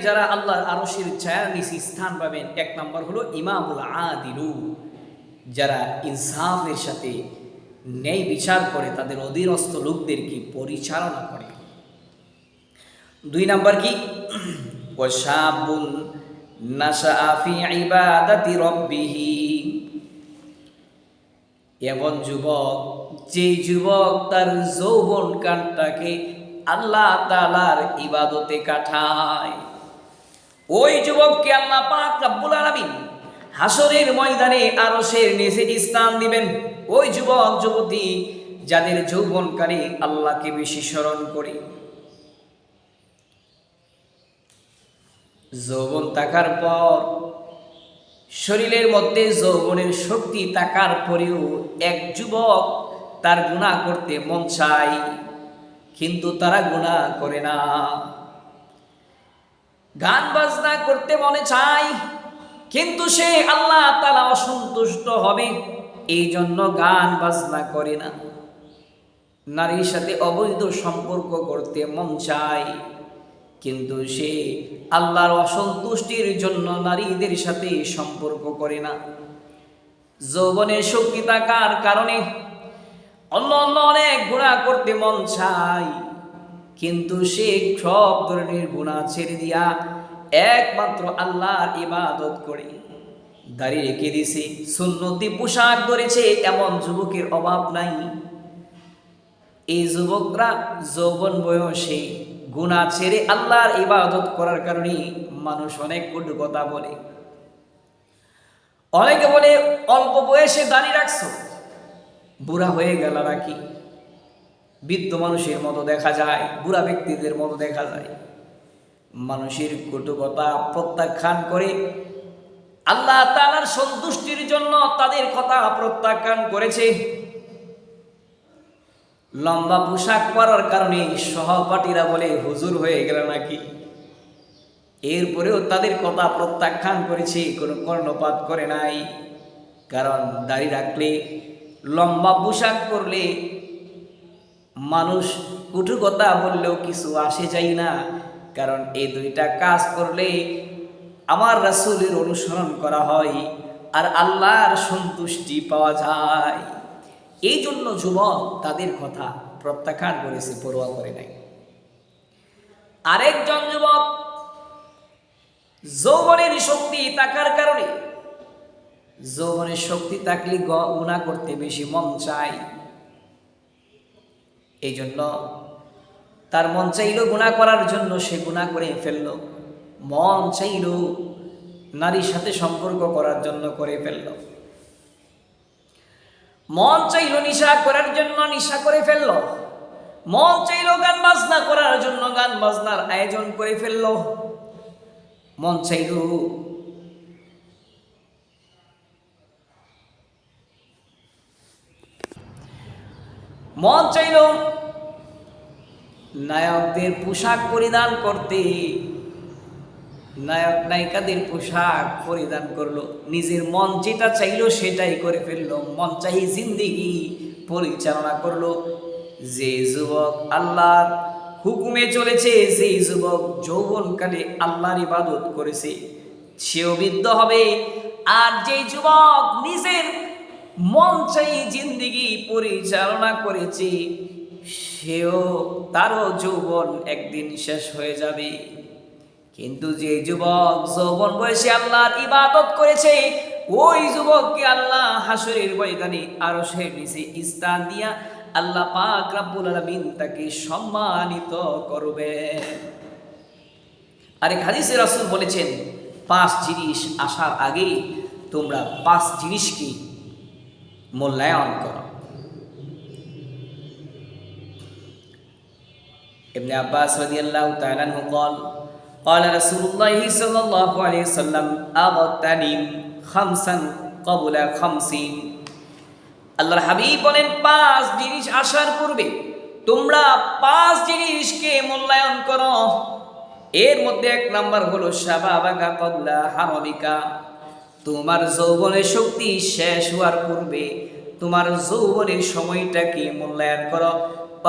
যারা আল্লাহর আরশের ছায়ার নিচে স্থান পাবেন, এক নম্বর হলো ইমামুল আদিলু। যারা ইনসাফের সাথে ন্যায় বিচার করে, তাদের অধীনস্থ লোকদেরকে পরিচালনা করে। দুই নাম্বার কি? এমন যুবক, যে যুবক তার যৌবন কানটাকে আল্লাহ তালার ইবাদতে কাটায়। ওই যুবককে আল্লাহ পাক রাব্বুল আলামিন হাসরের ময়দানে আরশের নিচে স্থান দিবেন। ওই যুবক, যুবতী যাদের যৌবনকালে আল্লাহকে বেশি স্মরণ করে। যৌবন থাকার পর, শরীরের মধ্যে যৌবনের শক্তি থাকার পরেও এক যুবক তার গুণা করতে মন চায়, কিন্তু তারা গুণা করে না। গান বাজনা করতে মনে চায়, কিন্তু সে আল্লাহ তালা অসন্তুষ্ট হবে এই জন্য গান বাজনা করে না। নারীর সাথে অবৈধ সম্পর্ক করতে মন চায়, কিন্তু সে আল্লাহর অসন্তুষ্টির জন্য নারীদের সাথে সম্পর্ক করে না। যৌবনের শক্তি থাকার কারণে অন্য অন্য অনেক গুণা করতে মন চায়। কিন্তু সে সব ধরনের গুণা ছেড়ে দিয়া একমাত্র আল্লাহর ইবাদত করে। দাড়ি রেখে দিছে সুন্নতি পোশাক ধরেছে, এমন যুবকের অভাব নাই। এই যুবকরা যৌবন বয়সে গুণা ছেড়ে আল্লাহর ইবাদত করার কারণে মানুষ অনেক কটু কথা বলে। অনেকে বলে, অল্প বয়সে দাঁড়িয়ে রাখছো, বুড়া হয়ে গেল নাকি? বৃদ্ধ মানুষের মতো দেখা যায়, বুড়া ব্যক্তিদের মতো দেখা যায়। মানুষের কটু কথা প্রত্যাখ্যান করে আল্লাহ তালার সন্তুষ্টির জন্য তাদের কথা প্রত্যাখ্যান করেছে। লম্বা পোশাক পরার কারণে সহপাঠীরা বলে, হুজুর হয়ে গেল নাকি? এরপরেও তাদের কথা প্রত্যাখ্যান করেছে, কোনো কর্ণপাত করে নাই। কারণ দাড়ি রাখলে, লম্বা পোশাক পরলে মানুষ কুটু কথা বললেও কিছু আসে যায় না। কারণ এই দুইটা কাজ করলে আমার রাসূলের অনুসরণ করা হয় আর আল্লাহর সন্তুষ্টি পাওয়া যায়। এই জন্য যুবক তাদের কথা প্রত্যাখ্যান করেছে পড়ুয়া করে নাই। আরেকজন যুবক যৌবনের শক্তি থাকার কারণে, যৌবনের শক্তি থাকলে গুণা করতে বেশি মন চায়। এই জন্য তার মন চাইল গুণা করার জন্য সে গুণা করে ফেলল। মন চাইল নারীর সাথে সম্পর্ক করার জন্য করে ফেলল। মন চাইল নিশা করার জন্য নিশা করে ফেলল। মন চাইল গান বাজনা করার জন্য গান বাজনার আয়োজন করে ফেলল। মন চাইল মন চাইল নায়কদের পোশাক পরিধান করতে। নায়ক নায়িকাদের পোশাক পরিধান করল। নিজের মন যেটা চাইলো সেটাই করে ফেলল। মন চাই জিন্দিগি পরিচালনা করল। যে যুবক আল্লাহর হুকুমে চলেছে সেই যুবক যৌবনকালে আল্লাহর ইবাদত করেছে, সেও বিদ্ধ হবে। আর যে যুবক নিজের মন চাই জিন্দিগি পরিচালনা করেছে, সেও তারও যৌবন একদিন শেষ হয়ে যাবে। কিন্তু যে যুবক যৌবন বয়সে আল্লাহর ইবাদত করেছে, ওই যুবককে আল্লাহ হাসরের ময়দানে আরও সে নিচে স্থান দিয়া আল্লাহ পাক রাব্বুল আলামিন তাকে সম্মানিত করবে। আরেক হাদিসে রাসূল বলেছেন, পাঁচ জিনিস আসার আগে তোমরা পাঁচ জিনিসকে মূল্যায়ন করো ابن عباس رضي الله تعالى عنه قال قال رسول الله صلى الله عليه وسلم أغتنم خمسا قبل خمسين আল্লাহর হাবিব বলেন পাঁচ জিনিস আসার পূর্বে তোমরা পাঁচ জিনিসকে মূল্যায়ন করো এর মধ্যে এক নাম্বার হলো শাবাবাকা কবলা হারবিকা তোমার যৌবনের শক্তি শেষ হওয়ার পূর্বে তোমার যৌবনের সময়টাকে মূল্যায়ন করো।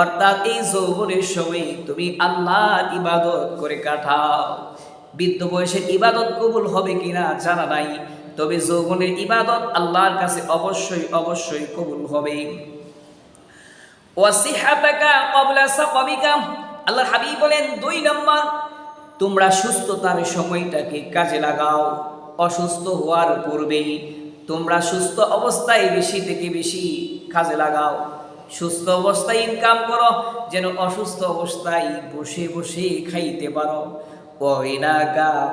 অর্থাৎ এই যৌবনের সময় তুমি আল্লাহ ইবাদত করে কাটাও। বৃদ্ধ বয়সের ইবাদত কবুল হবে কিনা জানা নাই, তবে যৌবনের ইবাদত আল্লাহর কাছে অবশ্যই অবশ্যই কবুল হবে। আল্লাহর হাবিব বলেন, দুই নম্বর, তোমরা সুস্থতার সময়টাকে কাজে লাগাও। অসুস্থ হওয়ার পূর্বেই তোমরা সুস্থ অবস্থায় বেশি থেকে বেশি কাজে লাগাও। সুস্থ অবস্থায় ইনকাম করো, যেন অসুস্থ অবস্থায় বসে বসে খাইতে পারো।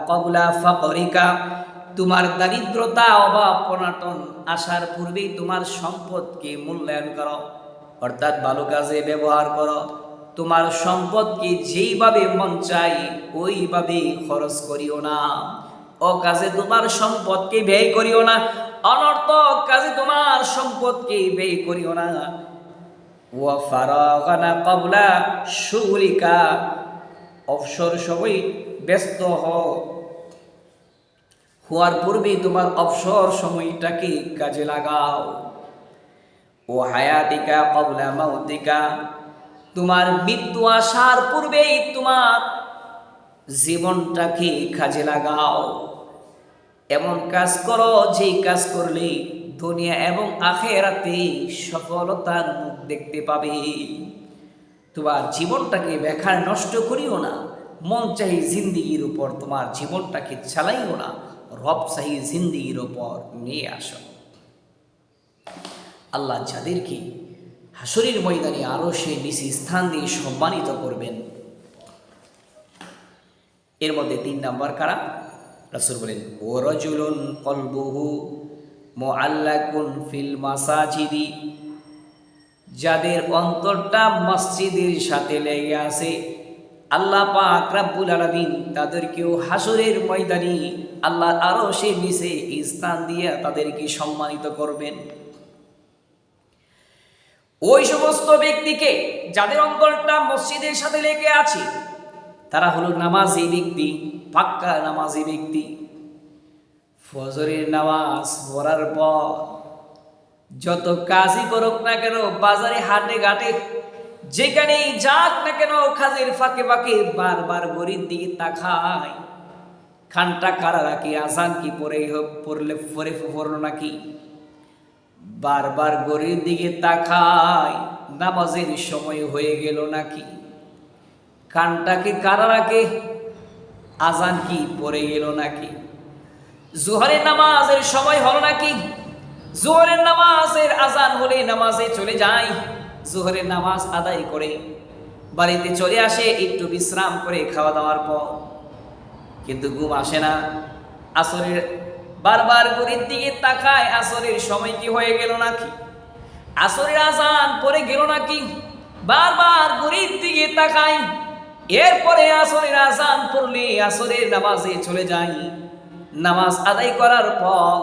কবলা তোমার দারিদ্রতা, অভাব, অনাটন আসার পূর্বেই তোমার সম্পদকে মূল্যায়ন করো। অর্থাৎ ভালো কাজে ব্যবহার করো। তোমার সম্পদকে যেইভাবে মন চাই ওইভাবে খরচ করিও না। ও কাজে তোমার সম্পদকে ব্যয় করিও না অনর্থক কাজে তোমার সম্পদকে ব্যয় করিও না। ও ফারাগানা কবলা সুগুলিকা অবসর সময় ব্যস্ত হও। হওয়ার পূর্বেই তোমার অবসর সময়টাকে কাজে লাগাও। ও হায়াতিকা কবলা মাউতিকা, তোমার মৃত্যু আসার পূর্বেই তোমার জীবনটাকে কাজে লাগাও। এমন কাজ করো, যেই কাজ করলে দুনিয়া এবং আখেরাতে সফলতার মুখ দেখতে পাবে। তোমার জীবনটাকে বেকার নষ্ট করিও না, মন চাহি জিন্দিগির উপর তোমার জীবনটাকে চালাইও না, রব চাহি জিন্দিগির উপর নিয়ে আসো। আল্লাহ যাদেরকে হাসরির ময়দানে আরও সে নিচে স্থান দিয়ে সম্মানিত করবেন। এর মধ্যে তিন নাম্বার কারা? রাসুল বলেন ও রজুলুন কলবুহু মোয়াল্লাকুন ফিল মাসাজিদি যাদের অন্তরটা মসজিদের সাথে লেগে আছে, আল্লাহ পাক রাব্বুল আলামিন তাদেরকেও হাসরের ময়দানে আল্লাহ আরও সে নিচে স্থান দিয়ে তাদেরকে সম্মানিত করবেন। ওই সমস্ত ব্যক্তিকে যাদের অন্তরটা মসজিদের সাথে লেগে আছে, তারা হলো নামাজি ব্যক্তি। পাক্কা নামাজি ব্যক্তি। ফজরের নামাজ পড়ার পর যত কাজই করুক না কেন, বাজারে, হাটে, ঘাটে, যেখানেই যাক না কেন কাজের ফাঁকে ফাঁকে বারবার গরির দিকে তাকায়। খানটা কারা রাখি? আসান কি পরে পড়লে পরে পড়ল নাকি? বারবার গরির দিকে তাকায়, নামাজের সময় হয়ে গেল নাকি? কানটাকে কারা রাখে? আজান কি, পড়ে গেল নাকি? জোহরের নামাজের সময় হলো নাকি? জোহরের নামাজের আজান হলে নামাজে চলে যায়। জোহরের নামাজ আদায় করে বাড়িতে চলে আসে, একটু বিশ্রাম করে খাওয়া দাওয়ার পর। কিন্তু ঘুম আসে না। আসরের বারবার গরির দিকে তাকায়, আসরের সময় কি হয়ে গেল নাকি? আসরের আজান পরে গেল নাকি? বারবার গরির দিকে তাকায় এরপরে আসরের আজান পড়লে আসরের নামাজে চলে যাই। নামাজ আদায় করার পর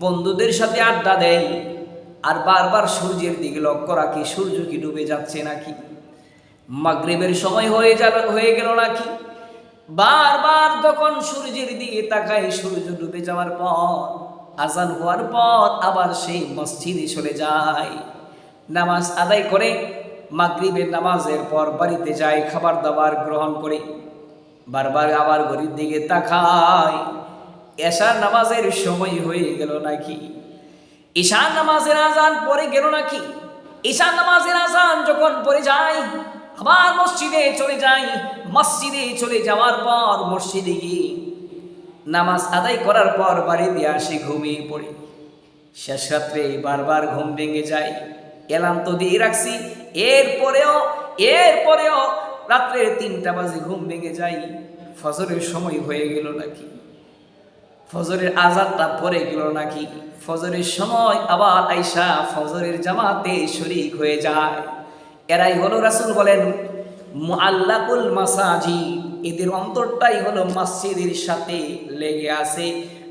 বন্ধুদের সাথে আড্ডা দেয় আর বারবার সূর্যের দিকে লক্ষ্য রাখি, সূর্য কি ডুবে যাচ্ছে নাকি? মাগরিবের সময় হয়ে যাবে, হয়ে গেল নাকি? বারবার যখন সূর্যের দিকে তাকাই, সূর্য ডুবে যাওয়ার পর, আজান হওয়ার পর আবার সেই মসজিদে চলে যায় নামাজ আদায় করে মাগরিবের নামাজের পর বাড়িতে যাই, খাবার দাবার গ্রহণ করে। বারবার আবার ঘড়ির দিকে তাকায় এশার নামাজের সময় হয়ে গেল নাকি? ঈশান নামাজের আজান পরে গেল নাকি? ঈশান নামাজের আজান যখন পরে যাই, আবার মসজিদে চলে যাই। মসজিদে চলে যাওয়ার পর মসজিদে গিয়ে নামাজ আদায় করার পর বাড়িতে আসি, ঘুমিয়ে পড়ে। শেষ রাত্রে বারবার ঘুম ভেঙে যায়। এলাম তো দিয়ে রাখছি এরপরেও এরপরেও রাত্রে তিনটা বাজে ঘুম ভেঙে যাই ফজরের সময় হয়ে গেল নাকি? ফজরের আজাদটা পরে গেল নাকি? ফজরের সময় আবার আইসা ফজরের জামাতে শরিক হয়ে যায়। এরাই হলো রাসুল বলেন, মুআল্লাকুল মাসাজি এদের অন্তরটাই হলো মসজিদের সাথে লেগে আছে।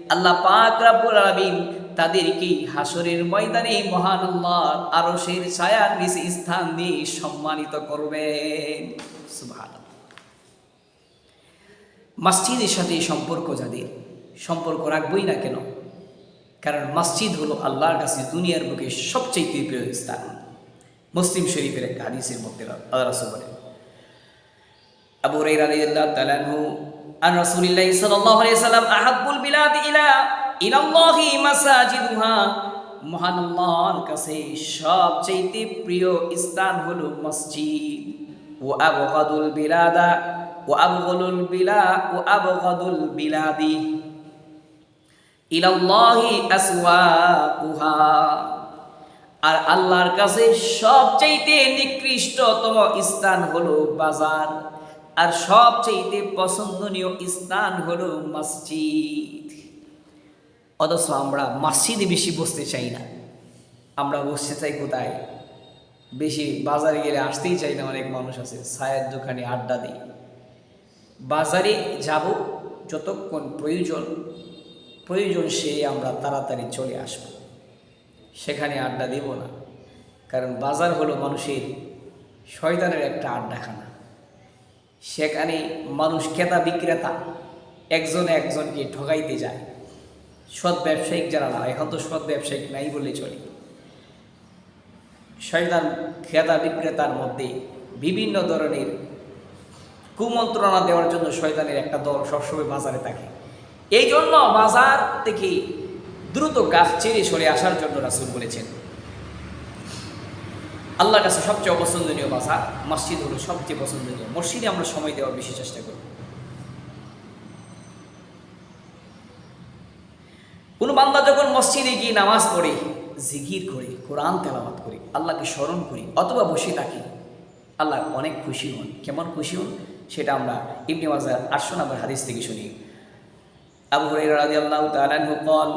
আল্লাহ পাক রাব্বুল আলামিন তাদেরকে হাসরের ময়দানে মহান আল্লাহ আরশের ছায়ার নিচে স্থান দিয়ে সম্মানিত করবেন। মসজিদের সাথে সম্পর্ক যাদের, সম্পর্ক রাখবই না কেন? কারণ মসজিদ হলো আল্লাহর কাছে দুনিয়ার বুকে সবচেয়ে প্রিয় স্থান। মুসলিম শরীফের একটা হাদিসের মধ্যে আল্লাহ বলেন, আবু হুরাইরা রাদিয়াল্লাহু তাআলা আর রাসূলুল্লাহ সাল্লাল্লাহু আলাইহি সাল্লাম আহাব্বুল বিলাদ ইলা ইলাল্লাহি মাসাজিদুহা। মহান আল্লাহর কাছে সবচেয়ে প্রিয় স্থান হলো মসজিদ। ও আবগাদুল বিলাদা ও আবগলুল বিলা ও আবগাদুল বিলাদি। ইলাল্লাহি আসওয়াকুহা। আর আল্লাহর কাছে সবচাইতে নিকৃষ্টতম স্থান হলো বাজার। আর সবচাইতে পছন্দনীয় স্থান হলো মসজিদ। অথচ আমরা মসজিদে বেশি বসতে চাই না। আমরা বসতে চাই কোথায়? বেশি বাজারে গেলে আসতেই চাই না অনেক মানুষ আছে, ছায়ের দোকানে আড্ডা দিই। বাজারে যাব যতক্ষণ প্রয়োজন প্রয়োজন সে আমরা তাড়াতাড়ি চলে আসব। সেখানে আড্ডা দেব না, কারণ বাজার হলো মানুষের শয়তানের একটা আড্ডাখানা। সেখানে মানুষ ক্রেতা বিক্রেতা, একজন একজনকে ঠকাইতে যায়। সৎ ব্যবসায়িক যারা না এখন তো সৎ ব্যবসায়িক নাই বলে চলে। শয়তান ক্রেতা বিক্রেতার মধ্যে বিভিন্ন ধরনের কুমন্ত্রণা দেওয়ার জন্য শয়তানের একটা দল সবসময় বাজারে থাকে। এই জন্য বাজার থেকে দ্রুত গাছ ছেড়ে সরে আসার জন্য রাসুল বলেছেন। আল্লাহর কাছে সবচেয়ে অপছন্দনীয় বাজার মসজিদ হলো সবচেয়ে পছন্দনীয়। মসজিদে আমরা সময় দেওয়ার বেশি চেষ্টা করি। কোনো বান্দা যখন মসজিদে গিয়ে নামাজ পড়ে জিকির করে কোরআন তেলাওয়াত করি আল্লাহকে স্মরণ করি অথবা বসে থাকি আল্লাহ অনেক খুশি হন কেমন খুশি হন সেটা আমরা ইবনে মাজার আটশো নম্বর হাদিস থেকে শুনি আবু হুরাইরা রাদিয়াল্লাহু তাআলা আনহু قال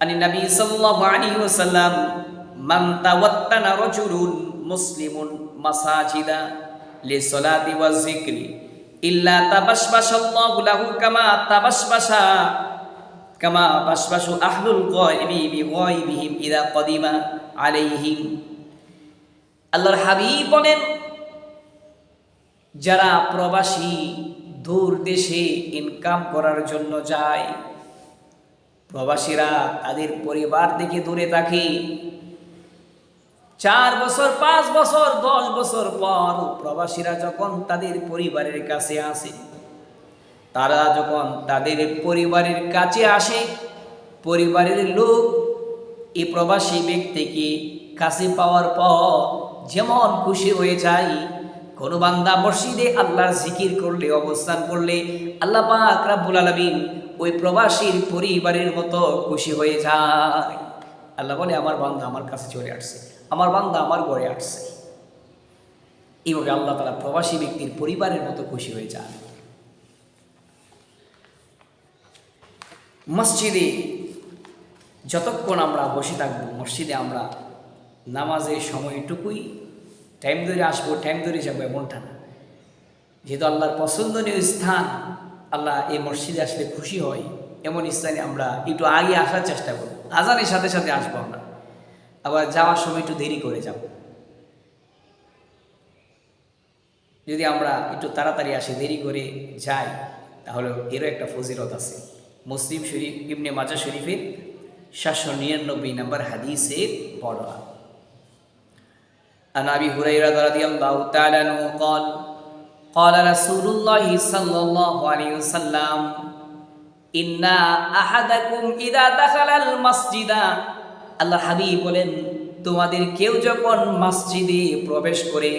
عن النبي صلى الله عليه وسلم من توتن رجل مسلم مساجد للصلاة والذكر إلا تبشبش الله له كما কামা বাসবাসু আহলুল কদিমা আলাইহিম। আল্লাহর হাবিব বলেন, যারা প্রবাসী দূর দেশে ইনকাম করার জন্য যায়, প্রবাসীরা তাদের পরিবার থেকে দূরে থাকে। চার বছর, পাঁচ বছর, দশ বছর পর প্রবাসীরা যখন তাদের পরিবারের কাছে আসে তারা যখন তাদের পরিবারের কাছে আসে, পরিবারের লোক এই প্রবাসী ব্যক্তিকে কাছে পাওয়ার পর যেমন খুশি হয়ে যায়, কোনো বান্দা মসজিদে আল্লাহর জিকির করলে, অবস্থান করলে আল্লাহ পাক রাব্বুল আলামিন ওই প্রবাসীর পরিবারের মতো খুশি হয়ে যায়। আল্লাহ বলে, আমার বান্দা আমার কাছে চলে আসছে, আমার বান্দা আমার ঘরে আসছে। এইভাবে আল্লাহ তালা প্রবাসী ব্যক্তির পরিবারের মতো খুশি হয়ে যায়। মসজিদে যতক্ষণ আমরা বসে থাকব, মসজিদে আমরা নামাজের সময়টুকুই টাইম ধরে আসব টাইম ধরে যাব এমনটা না। যেহেতু আল্লাহর পছন্দনীয় স্থান, আল্লাহ এই মসজিদে আসলে খুশি হয়, এমন স্থানে আমরা একটু আগে আসার চেষ্টা করব। আজানের সাথে সাথে আসব আমরা। আবার যাওয়ার সময় একটু দেরি করে যাব। যদি আমরা একটু তাড়াতাড়ি আসি, দেরি করে যাই, তাহলে এরও একটা ফজিলত আছে। মুসলিম শরীফ ইবনে মাজা শরীফের সাতশো নিরানব্বই নম্বর হাদিসের বড়া عن ابي هريره رضي الله تعالى عنه قال قال رسول الله صلى الله عليه وسلم ان احدكم اذا دخل المسجد আল্লাহ হাবিব বলেন তোমাদের কেউ যখন মসজিদে প্রবেশ করে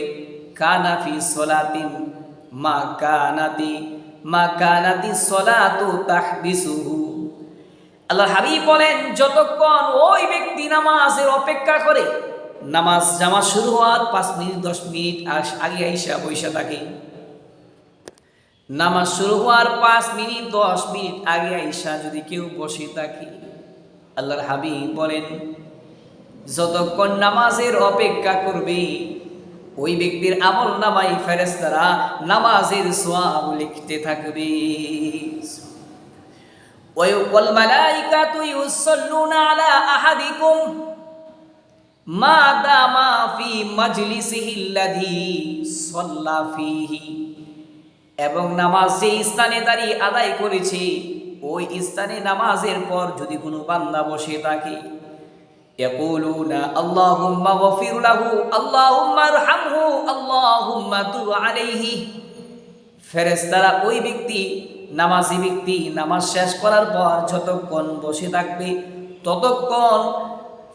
কানাফি সলাতিন মা কানাতি মা কানাতি সলাতু তাহবিসুহু। আল্লাহ হাবিব বলেন, যতক্ষণ ওই ব্যক্তি নামাজের অপেক্ষা করে, নামাজ জামা শুরু হওয়ার পাঁচ মিনিট, দশ মিনিট আগে আইসা বৈশা থাকে। নামাজ শুরু হওয়ার পাঁচ মিনিট, দশ মিনিট আগে আইসা যদি কেউ বসে থাকে, আল্লাহর হাবিব বলেন, যতক্ষণ নামাজের অপেক্ষা করবে ওই ব্যক্তির আমল নামাই ফেরেস্তারা নামাজের সোয়াব লিখতে থাকবে। ওয়াল মালাইকাতু ইউসাল্লুনা আলা আহাদিকুম। মা দামা ফি মাজলিসিহি আল্লাযী সাল্লা ফিহি। এবং নামাজ যে স্থানে দাঁড়িয়ে আদায় করেছে, ওই স্থানে নামাজের পর যদি কোনো বান্দা বসে থাকে يقولون اللهم اغفر له اللهم ارحمه اللهم تب عليه ফেরেস্তারা ওই ব্যক্তি নামাজি ব্যক্তি নামাজ শেষ করার পর যতক্ষণ বসে থাকবে ততক্ষণ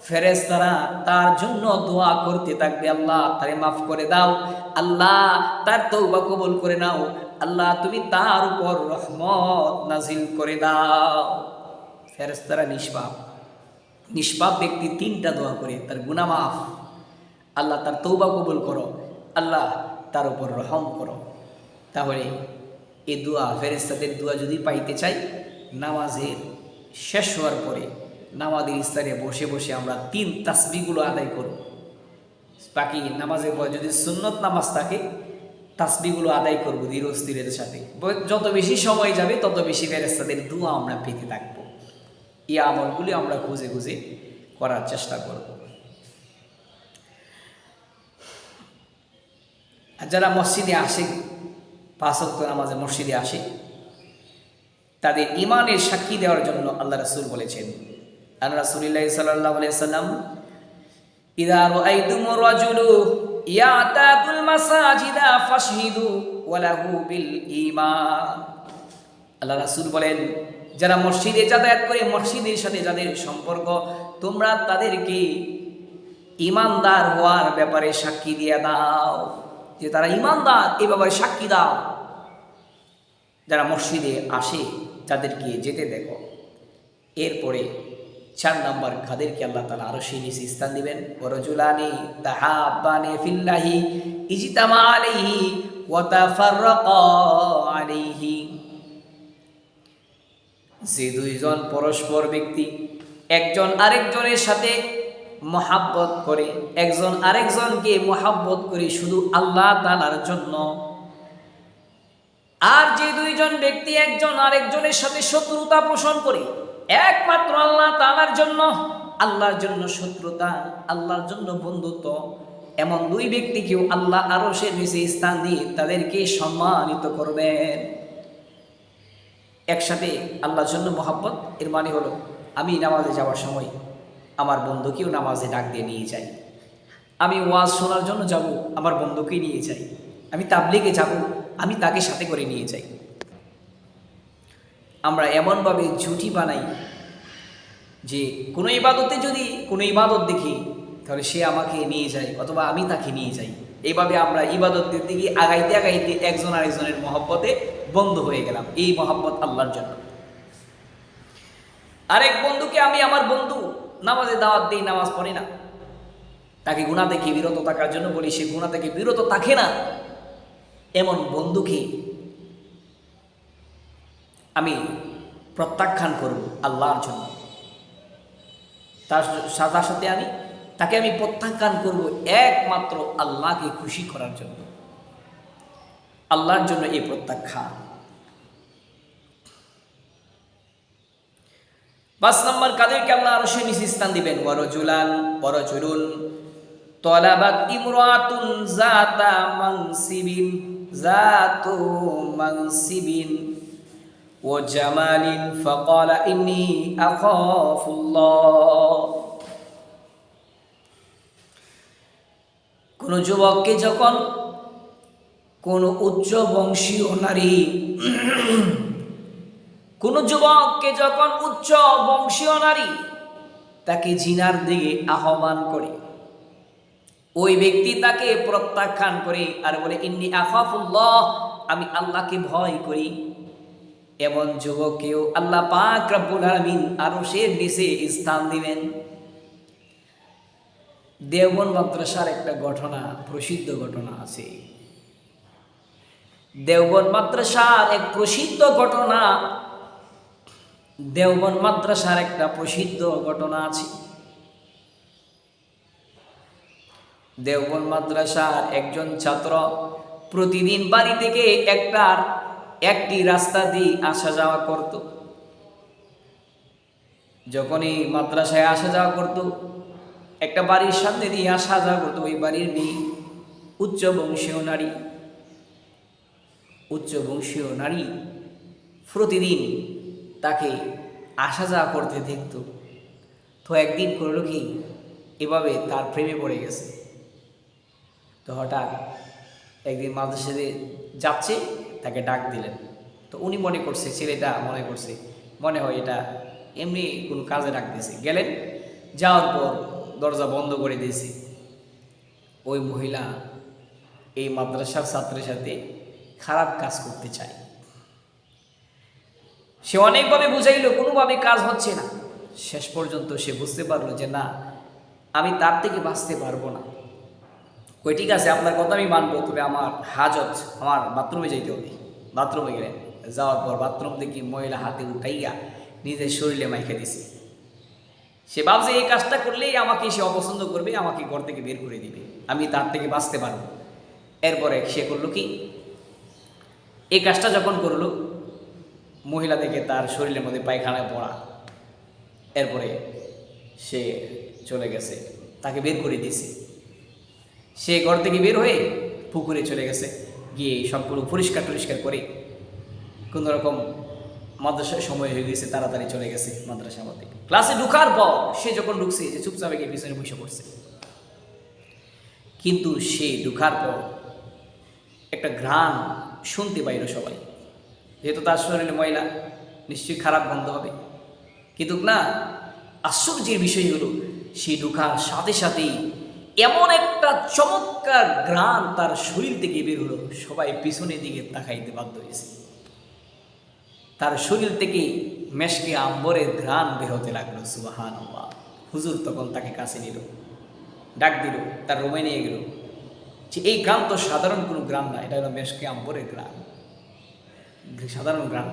ফেরেস্তারা তার জন্য দোয়া করতে থাকবে আল্লাহ তারে মাফ করে দাও আল্লাহ তার তৌবা কবুল করে নাও আল্লাহ তুমি তার উপর রহমত নাজিল করে দাও ফেরেস্তারা নিষ্পাপ নিষ্পাপ ব্যক্তি তিনটা দোয়া করে, তার গুনাহ মাফ। আল্লাহ তার তৌবা কবুল করো, আল্লাহ তার উপর রহম করো। তাহলে এ দোয়া ফেরেস্তাদের দোয়া যদি পাইতে চাই, নামাজের শেষ হওয়ার পরে নামাজের স্থানে বসে বসে আমরা তিন তাসবিগুলো আদায় করব। বাকি নামাজের পর যদি সুন্নত নামাজ থাকে তাসবিগুলো আদায় করব ধীর স্থিরের সাথে। যত বেশি সময় যাবে, তত বেশি ফেরেস্তাদের দোয়া আমরা পেতে থাকব। এই আমলগুলি আমরা খুঁজে খুঁজে করার চেষ্টা করব। যারা মসজিদে আসে পাঁচক্ত নামাজে মসজিদে আসে, তাদের ইমানের সাক্ষী দেওয়ার জন্য আল্লাহ রাসূল বলেছেন আল্লাহ রাসূলুল্লাহ আলাইহি সাল্লাম ইদা রাআইতুমুর রাজুলু আল্লাহ রাসূল বলেন যারা মসজিদে যাতায়াত করে, মসজিদের সাথে যাদের সম্পর্ক, তোমরা তাদেরকে ইমানদার হওয়ার ব্যাপারে সাক্ষী দিয়ে দাও। যে তারা ইমানদার, এ ব্যাপারে সাক্ষী দাও। যারা মসজিদে আসে, তাদেরকে যেতে দেখো। এরপরে চার নম্বর খাদেরকে আল্লাহ তালা আরও সেই নিচে স্থান দিবেন। ওরজুলানি তাহাবানে ফিল্লাহি ইজিতামা আলাইহি ওয়াতাফাররাকা আলাইহি। যে দুইজন পরস্পর ব্যক্তি একজন আরেকজনের সাথে মহাব্বত করে, একজন আরেকজনকে মহাব্বত করে শুধু আল্লাহ তালার জন্য। আর যে দুইজন ব্যক্তি একজন আরেকজনের সাথে শত্রুতা পোষণ করে, একমাত্র আল্লাহ তালার জন্য, আল্লাহর জন্য শত্রুতা, আল্লাহর জন্য বন্ধুত্ব, এমন দুই ব্যক্তিকেও আল্লাহ আরও সে নিচে স্থান দিয়ে তাদেরকে সম্মানিত করবেন। একসাথে আল্লাহর জন্য মোহাব্বত, এর মানে হলো আমি নামাজে যাওয়ার সময় আমার বন্ধুকেও নামাজে ডাক দিয়ে নিয়ে যাই। আমি ওয়াজ শোনার জন্য যাব, আমার বন্ধুকে নিয়ে যাই। আমি তাবলিগে যাব, আমি তাকে সাথে করে নিয়ে যাই। আমরা এমনভাবে জুটি বানাই যে কোনো ইবাদতে যদি কোনো ইবাদত দেখি, তাহলে সে আমাকে নিয়ে যায় অথবা আমি তাকে নিয়ে যাই। এইভাবে আমরা ইবাদত দিতে গিয়ে আগাইতে আগাইতে একজন আরেকজনের মহব্বতে বন্ধ হয়ে গেলাম। এই মহব্বত আল্লাহর জন্য। আরেক বন্ধুকে আমি আমার বন্ধু নামাজে দাওয়াত দিই, নামাজ পড়ে না। তাকে গুণা থেকে বিরত থাকার জন্য বলি, সে গুণা থেকে বিরত থাকে না। এমন বন্ধুকে আমি প্রত্যাখ্যান করব আল্লাহর জন্য। তার সাথে আমি তাকে আমি প্রত্যাখ্যান করব একমাত্র আল্লাহকে খুশি করার জন্য। আল্লাহর জন্য এই প্রত্যাখ্যান। পাঁচ নম্বর, কাদেরকে আল্লাহ আরও সে নিচে স্থান দিবেন? ওয়ারজুলান, ওয়ারজুলুন, তলাবাত ইমরাতুন জাতা মানসিবিন জাতু মানসিবিন ও জামালিন ফাকালা ইন্নী আখাফুল্লাহ। কোন যুবককে যখন কোন উচ্চ বংশীয় নারী, কোন যুবককে যখন উচ্চ বংশীয় নারী, তাকে জিনার দিকে আহ্বান করে। ওই ব্যক্তি তাকে প্রত্যাখ্যান করে আর বলে, ইন্নি আখাফুল্লাহ, আমি আল্লাহকে ভয় করি। এমন যুবককেও আল্লাহ পাক রব্বুল আলামিন আরও সে নিচে স্থান দিবেন। দেওবন মাদ্রাসার একটা ঘটনা, প্রসিদ্ধ ঘটনা আছে। দেওবন মাদ্রাসার এক প্রসিদ্ধ ঘটনা দেওবন মাদ্রাসার একটা প্রসিদ্ধ ঘটনা আছে। দেওবন মাদ্রাসার একজন ছাত্র প্রতিদিন বাড়ি থেকে একটার একটি রাস্তা দিয়ে আসা যাওয়া করত। যখনই মাদ্রাসায় আসা যাওয়া করত একটা বাড়ির সামনে দিয়ে আসা যাওয়া করতো, ওই বাড়ির মেয়ে, উচ্চ বংশীয় নারী। উচ্চ বংশীয় নারী প্রতিদিন তাকে আসা যাওয়া করতে দেখত। তো একদিন করল কি, এভাবে তার প্রেমে পড়ে গেছে। তো হঠাৎ একদিন মাদ্রাসাতে যাচ্ছে, তাকে ডাক দিলেন। তো উনি মনে করছে, ছেলেটা মনে করছে, মনে হয় এটা এমনি কোনো কাজে ডাক দিয়েছে গেলেন, যাওয়ার পর দরজা বন্ধ করে দিয়েছে। ওই মহিলা এই মাদ্রাসার ছাত্রের সাথে খারাপ কাজ করতে চায়। সে অনেকভাবে বুঝাইলো, কোনোভাবে কাজ হচ্ছে না। শেষ পর্যন্ত সে বুঝতে পারল যে না, আমি তার থেকে বাঁচতে পারব না। ওই ঠিক আছে, আপনার কথা আমি মানবো, তবে আমার হাজত, আমার বাথরুমে যাইতে হবে। বাথরুমে গেলেন। যাওয়ার পর বাথরুম থেকে মহিলা হাতে উঠাইয়া নিজের শরীরে মাইখে দিছে। সে ভাবছে, এই কাজটা করলেই আমাকে সে অপছন্দ করবে, আমাকে ঘর থেকে বের করে দিবে। আমি তার থেকে বাঁচতে পারব। এরপরে সে করল কি? এই কাজটা যখন করল, মহিলা থেকে তার শরীরের মধ্যে পায়খানায় পড়া। এরপরে সে চলে গেছে, তাকে বের করে দিয়েছে। সে ঘর থেকে বের হয়ে পুকুরে চলে গেছে, গিয়ে সবগুলো পরিষ্কার টরিষ্কার করে কোনো রকম মাদ্রাসার সময় হয়ে গেছে, তাড়াতাড়ি চলে গেছে মাদ্রাসার মধ্যে ক্লাসে ঢুকার পর সে যখন ঢুকছে, যে চুপচাপে গিয়ে পিছনে বসে পড়ছে। কিন্তু সে ঢুকার পর একটা ঘ্রাণ শুনতে পাইল সবাই। যেহেতু তার শরীরে ময়লা, নিশ্চয়ই খারাপ গন্ধ হবে। কিন্তু না, আশ্চর্যের বিষয় হলো, সে ঢুকার সাথে সাথেই এমন একটা চমৎকার গ্রান তার শরীর থেকে বের হলো, সবাই পিছনের দিকে তাকাইতে বাধ্য হয়েছে। তার শরীর থেকে মেশকে আম্বরের ঘ্রাণ বের হতে লাগল সুবাহান হুজুর তখন তাকে কাছে নিল, ডাক দিল, তার রোমে নিয়ে গেল। যে এই গ্রাম তো সাধারণ কোনো গ্রাম না, এটা হলো মেশকে আম্বরের গ্রাম সাধারণ গ্রাম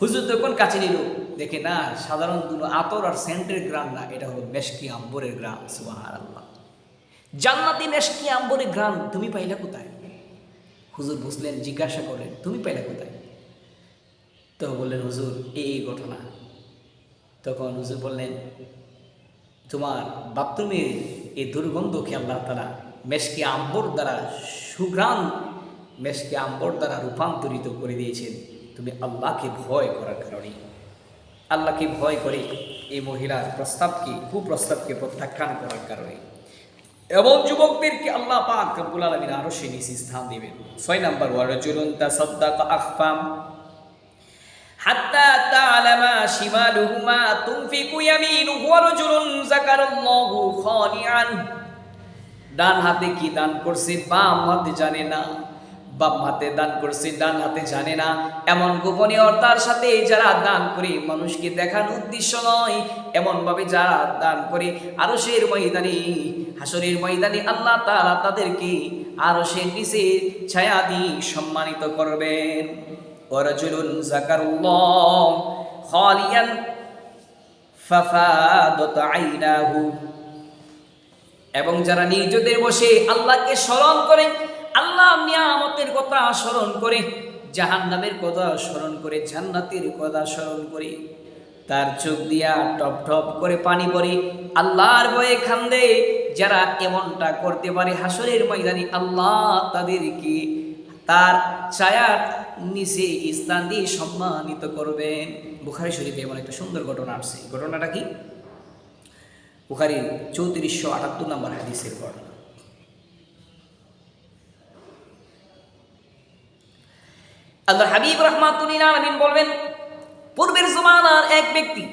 হুজুর তখন কাছে নিল, দেখে না, সাধারণ কোনো আতর আর সেন্টের গ্রাম না, এটা হলো মেশকি আম্বরের গ্রাম সুবাহার আল্লাহ জান্নাতি মেশকি আম্বরের গ্রাম তুমি পাইলা কোথায়? হুজুর বুঝলেন, জিজ্ঞাসা করলেন, তুমি পাইলা কোথায়? তো বললেন, হুজুর, এই ঘটনা। তখন হুজুর বললেন, তোমার বাথরুমের এই দুর্গন্ধকে আল্লাহ তারা মেশকে আম্বর দ্বারা সুগ্রাম মেশকে আম্বর দ্বারা রূপান্তরিত করে দিয়েছেন। তুমি আল্লাহকে ভয় করার কারণে। আল্লাহকে ভয় করে এই মহিলার প্রস্তাবকে, কুপ্রস্তাবকে প্রত্যাখ্যান করার কারণে। এবং যুবকদেরকে আল্লাহ পাক রব্বুল আলামিন আরও সে নিচে স্থান দেবেন। ছয় নাম্বার, ওয়ারজুলুন তাসাদ্দাকা আখফাম। ডান হাতে কি দান করছে, বাম হাতে জানে না। বাম হাতে দান করছে, ডান হাতে জানে না। এমন গোপনীয়তার সাথে যারা দান করে, মানুষকে দেখানোর উদ্দেশ্য নয়। এমনভাবে যারা দান করে আরও সের ময়দানে, হাসরের ময়দানে আল্লাহ তারা তাদেরকে আরও সে নিচে ছায়া দিয়ে সম্মানিত করবেন। ورجل ذكر الله خاليا ففاضت عيناه এবং যারা নিজেদের বসে আল্লাহকে স্মরণ করে আল্লাহ নিয়ামতের কথা স্মরণ করে জাহান্নামের কথা স্মরণ করে জান্নাতের কথা স্মরণ করে তার চোখ দিয়া টপ টপ করে পানি পড়ে আল্লাহর ভয়ে খান্দে যারা এমনটা করতে পারে হাসরের ময়দানে আল্লাহ তাদেরকে তার ছায়ার নিচে স্থান দিয়ে সম্মানিত করবেন। বুখারি শরীফে এমন একটা সুন্দর ঘটনা আসছে। ঘটনাটা কি? বুখারি চৌত্রিশশো আটাত্তর নম্বর হাদিসের ঘটনা আল্লাহ হাবিব রহমাতুল্লিল বলবেন, পূর্বের জমানার এক ব্যক্তি